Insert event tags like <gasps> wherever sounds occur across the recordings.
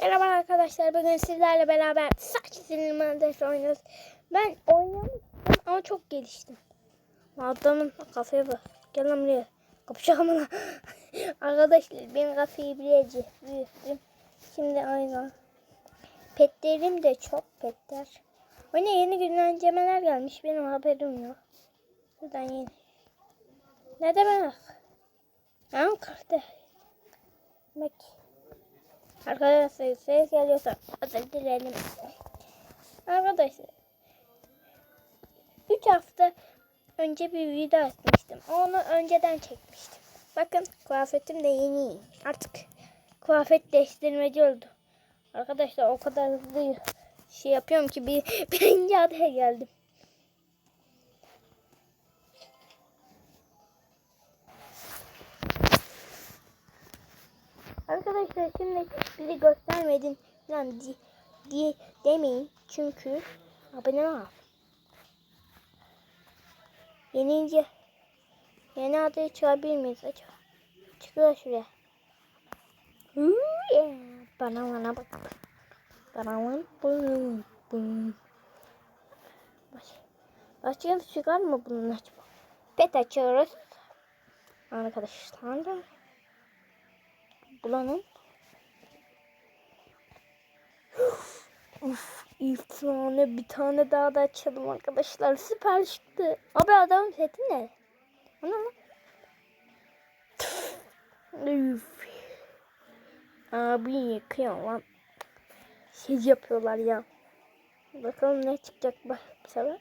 Merhaba arkadaşlar. Bugün sizlerle beraber saç sinirmende oynuyoruz. Ben oynamıştım ama çok geliştim. Adamın kafaya bak. Gel lan buraya. Kapışalım lan. <laughs> arkadaşlar ben kafayı bilece büyüttüm. Şimdi aynı. Petlerim de çok petler. Oyuna yeni güncellemeler gelmiş. Benim haberim yok. Buradan yeni. Ne demek? Ben. Bak. Arkadaşlar ses geliyorsa özür dilerim. Arkadaşlar 3 hafta önce bir video atmıştım. Onu önceden çekmiştim. Bakın kıyafetim de yeni. Artık kıyafet değiştirmeci oldu. Arkadaşlar o kadar hızlı şey yapıyorum ki bir <laughs> birinci adaya geldim. Arkadaşlar şimdi bizi göstermedin falan di, diye demeyin. Çünkü abone ol. Yenince yeni adayı çıkabilir miyiz acaba? Çıkıyor şuraya. Bana bana bak. Bana bana başka çıkar mı bunun acaba? Pet açıyoruz. Arkadaşlar da bulanın. Uf, efsane bir tane daha da açalım arkadaşlar. Süper çıktı. Abi adamın seti ne? Ana lan. Üf. Abi yıkıyor lan. Şey yapıyorlar ya. Bakalım ne çıkacak bu sefer.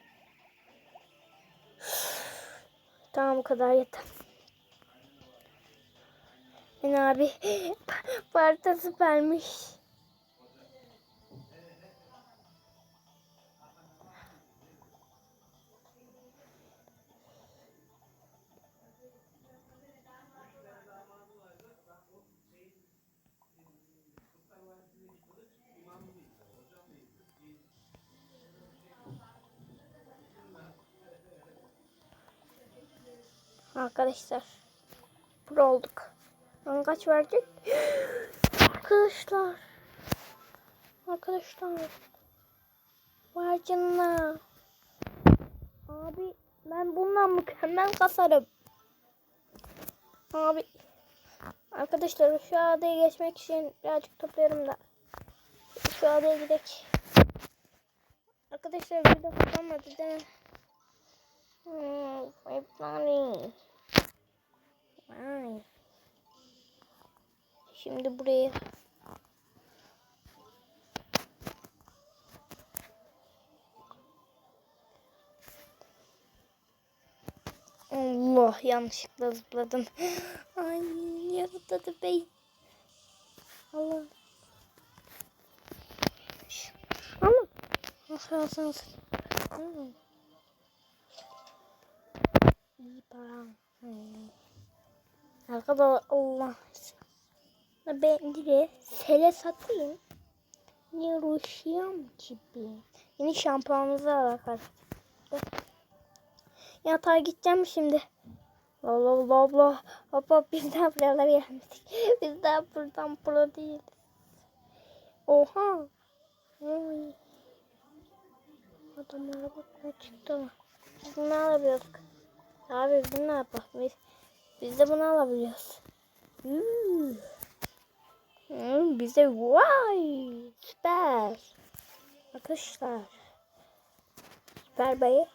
Tamam bu kadar yeter. Ben abi <gasps> parta süpermiş. Arkadaşlar pro olduk. Lan kaç verecek? Arkadaşlar. Arkadaşlar. Vay canına. Abi ben bundan mükemmel kasarım. Abi. Arkadaşlar şu adaya geçmek için birazcık topluyorum da. Şu adaya gidelim. Arkadaşlar bir de kapanmadı değil mi? Hmm, efsane. Vay. Şimdi buraya Allah yanlışlıkla zıpladım. <gasps> Ay yaradı bey. Allah. Allah. Nasıl alsanız. İyi para. Hmm. Allah. Ben direkt sele satayım. Niye uğraşıyorum gibi. Yeni şampuanımızı alak. Yatağa gideceğim şimdi. Allah Allah Allah. Hop hop biz daha buralara gelmedik. <laughs> Biz daha buradan pro değiliz. Oha. Oy. Adamlara bak ne çıktı. Biz bunu alabiliyoruz. Abi bunu ne yapalım? Biz, biz de bunu alabiliyoruz. Yuh. Bize vay süper. Arkadaşlar. Süper bayı.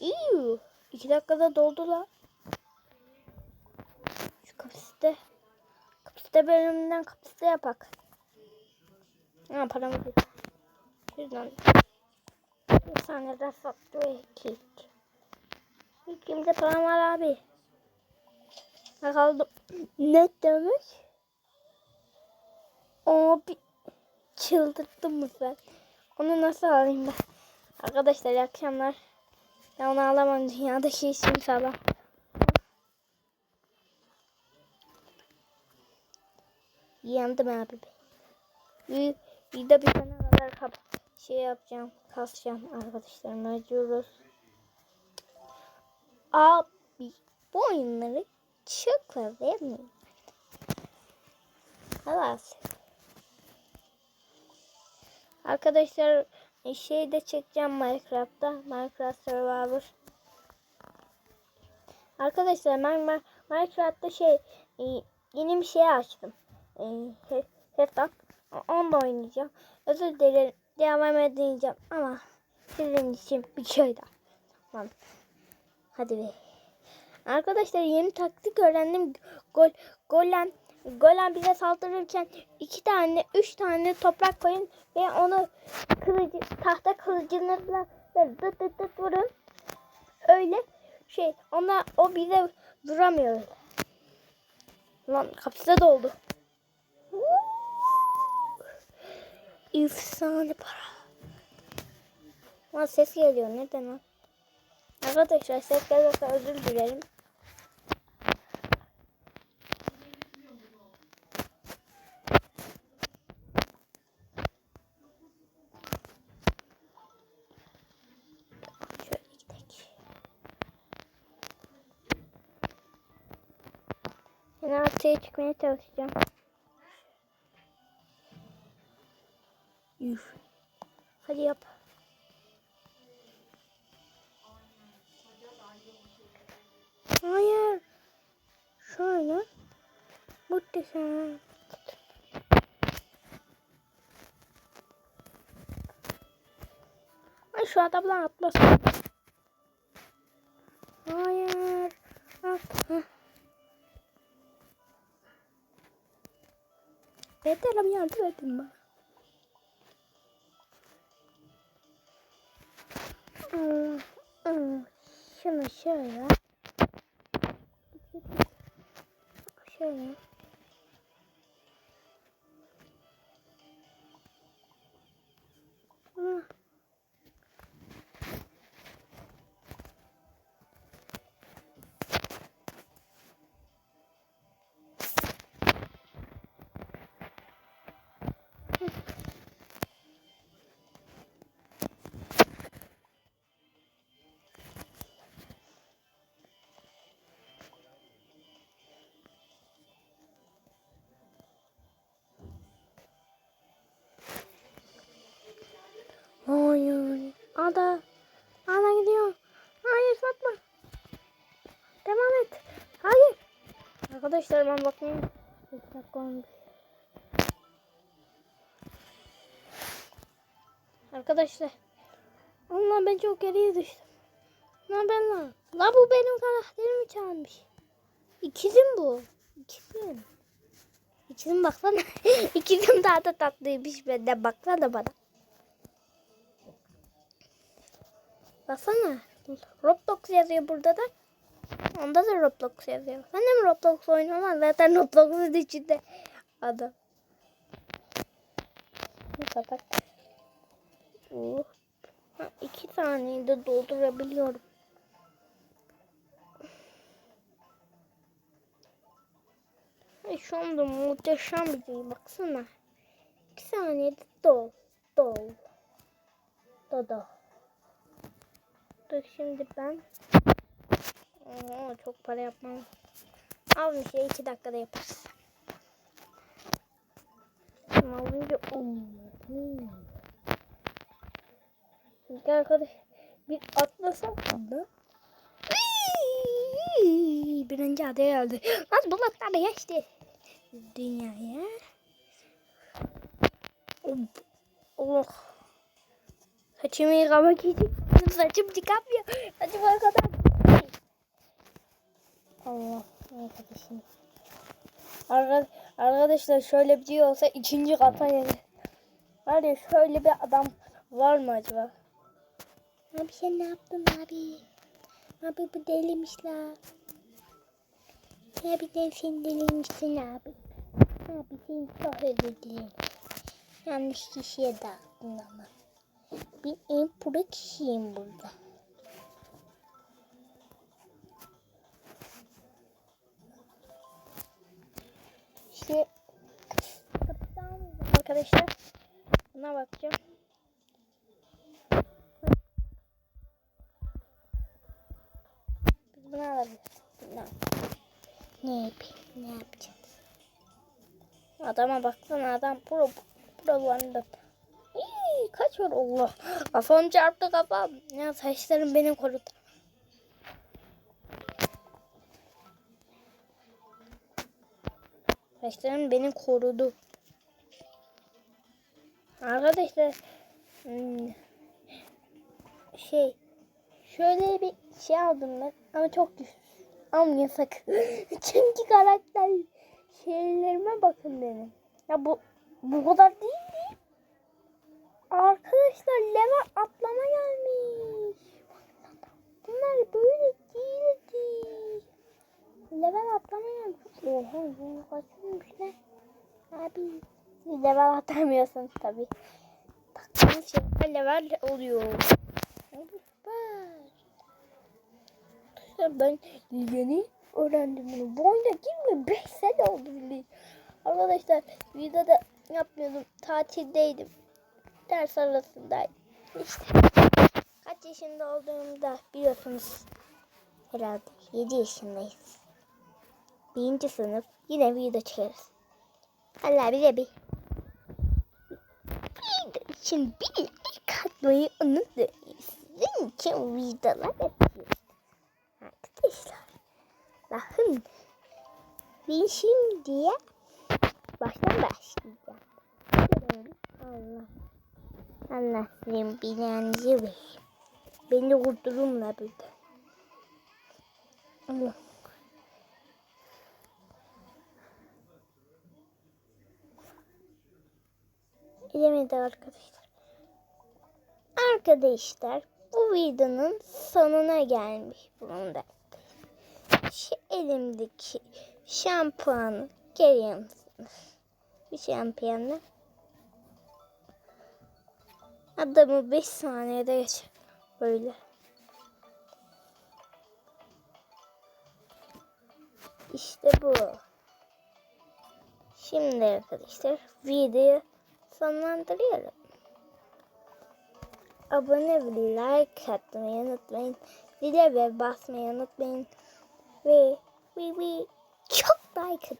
İyi. İki dakikada doldu la. Şu kapasite. Kapasite bölümünden kapasite yapak. Ha paramı. Şuradan. Bir tane de faktör kek. İkimde param var abi. Bakalım ne demiş? Abi çıldırttım mı sen? Onu nasıl alayım ben? Arkadaşlar iyi akşamlar. Ben onu alamam dünyadaki işim falan. Yandım abi. Bir, bir de bir tane kadar kap şey yapacağım. Kasacağım arkadaşlar. Acıyoruz. Abi bu oyunları çok severim. Halas. Arkadaşlar şey de çekeceğim Minecraft'ta. Minecraft Survivor. Arkadaşlar ben Minecraft'ta şey e, yeni bir şey açtım. E, he- hesap. Onu da oynayacağım. Özür dilerim. Devam edeceğim ama sizin için bir şey daha. Tamam. Hadi be. Arkadaşlar yeni taktik öğrendim. Gol golem golem bize saldırırken iki tane, üç tane toprak koyun ve onu kılıcı, tahta kılıcınızla dıt dıt dıt vurun. Öyle şey ona o bize vuramıyor öyle. Lan kapısı doldu. Efsane para. Lan ses geliyor neden lan? Arkadaşlar ses gelirse özür dilerim. Yine ortaya çıkmaya çalışacağım. Üf. Hadi yap. Hayır. Şöyle. Muhteşem. Ay şu adamlar atlasın. Bedelim yardım edin bana. Şunu şöyle. Şöyle. Hayır. Ada. Ada gidiyor. Hayır satma. Devam et. Hayır. Arkadaşlar ben bakayım. Bir dakika olmuş. Arkadaşlar. Allah ben çok geriye düştüm. Ne ben lan? La bu benim karakterimi çalmış. İkizim bu. İkizim. İkizim baksana. <laughs> İkizim daha da tatlıymış benden baksana bana. Baksana. Roblox yazıyor burada da. Onda da Roblox yazıyor. Ben de mi Roblox oynuyorum? Zaten Roblox'un içinde adam. Kapat. Uh. Ha, iki taneyi de doldurabiliyorum. Ay, şu anda muhteşem bir şey. Baksana. İki saniyede dol. Dol. Dodo. Dur şimdi ben. Oo, çok para yapmam. Al bir şey iki dakikada yaparız. Şimdi alınca hmm. Şimdi arkadaş bir atlasam da. Birinci adaya geldi. Az bulutlar geçti. Dünyaya. Oh. Saçımı yıkamak için saçım çıkamıyor. Saçım o kadar. Allah arkadaşım. Arka- Arkadaşlar şöyle bir şey olsa ikinci kata gelir. Var ya şöyle bir adam var mı acaba? Abi sen ne yaptın abi? Abi bu delimişler. Abi sen sen deliymişsin abi. Abi seni çok özür dilerim. Yanlış kişiye dağıttın ama. Ben en pro kişiyim burada. Şey, arkadaşlar buna bakacağım. Ne, yapayım? Ne yapacağız? Adama baksana adam pro prolandım. İyi, kaç var Allah. Kafam çarptı kafam. Ya saçlarım beni korudu. Saçlarım beni korudu. Arkadaşlar hmm, şey şöyle bir şey aldım ben ama çok düşük. Almayın sakın. <laughs> Çünkü karakter şeylerime bakın benim. Ya bu bu kadar değil mi? Arkadaşlar level atlama gelmiş. Bunlar böyle değildi. Level atlama gelmiş. Oha bu kaçırmış ne? Abi level atamıyorsunuz tabi. Taktığınız şey level oluyor. Bak. Ben yeni öğrendim bunu. Bu oyunda girmiyor. 5 sene oldu bile. Arkadaşlar videoda yapmıyordum. Tatildeydim. Ders arasındaydım. İşte. Kaç yaşında olduğumu da biliyorsunuz. Herhalde 7 yaşındayız. Birinci sınıf. Yine video çekeriz. Allah bize bir video için bir like atmayı unutmayın. Sizin için videolar yapıyoruz. Bakın. Ben şimdiye baştan başlayacağım. Allah. Allah sizin bileninizi ver. Beni kurdurumla burada. Allah. Arkadaşlar. Arkadaşlar bu videonun sonuna gelmiş bulunduk. Elimdeki şampuanı görüyor musunuz? Bir şampuanı. Adamı 5 saniyede geçer. Böyle. İşte bu. Şimdi arkadaşlar videoyu sonlandırıyorum. Abone ve like atmayı unutmayın. Zile ve basmayı unutmayın. Ve ve ve çok like atın.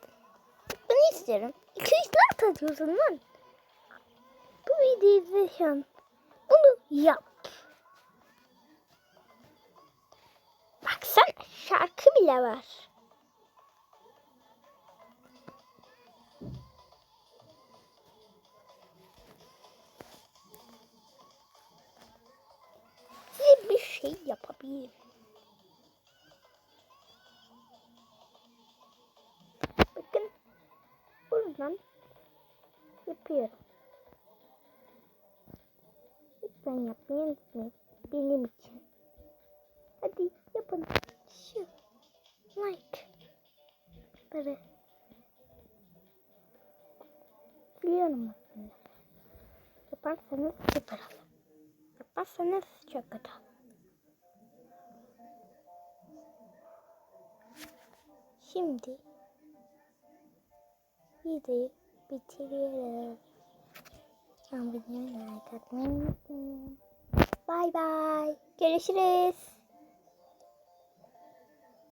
Ben istiyorum. 200 like atıyorsun lan. Bu videoyu izliyorsun. Onu yap. Baksana şarkı bile var. Bir şey yapabilirim. Buradan yapıyorum. Lütfen yapmayı unutmayın. Benim için. Hadi yapın. Şu. Like. Böyle. Biliyorum aslında. Yaparsanız süper olur. Yapmazsanız çok kötü olur. Şimdi videoyu bitiriyoruz. Can videoyu like atmayı unutmayın. Bye bye. Görüşürüz.